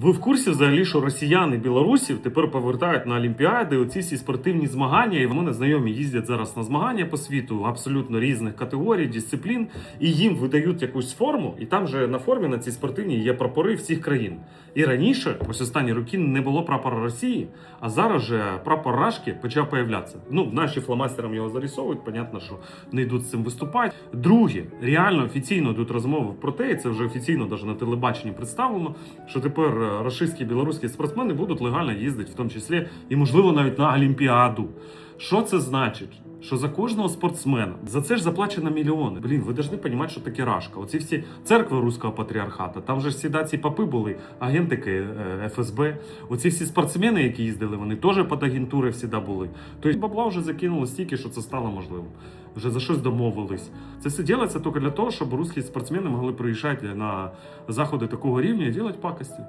Ви в курсі взагалі, що росіяни білорусів тепер повертають на Олімпіади оці всі спортивні змагання, і в мене знайомі їздять зараз на змагання по світу абсолютно різних категорій, дисциплін, і їм видають якусь форму, і там же на формі на цій спортивній є прапори всіх країн. І раніше, ось останні роки, не було прапора Росії, а зараз же прапор Рашки почав появлятися. Ну, наші фломастером його зарисовують, понятно, що не йдуть з цим виступати. Друге, реально офіційно йдуть розмови про те, і це вже офіційно навіть на телебаченні представлено, що тепер рашистські білоруські спортсмени будуть легально їздити, в тому числі і, можливо, навіть на Олімпіаду. Що це значить? Що за кожного спортсмена за це ж заплачено мільйони. Блін, ви повинні розуміти, що таке рашка. Оці всі церкви руського патріархата. Там же всі ці папи були, агентики е, ФСБ. Оці всі спортсмени, які їздили, вони теж під агентури всіда були. Тобто бабла вже закинули стільки, що це стало можливим. Вже за щось домовились. Це все робиться тільки для того, щоб русські спортсмени могли приїжджати на заходи такого рівня і робити пакості.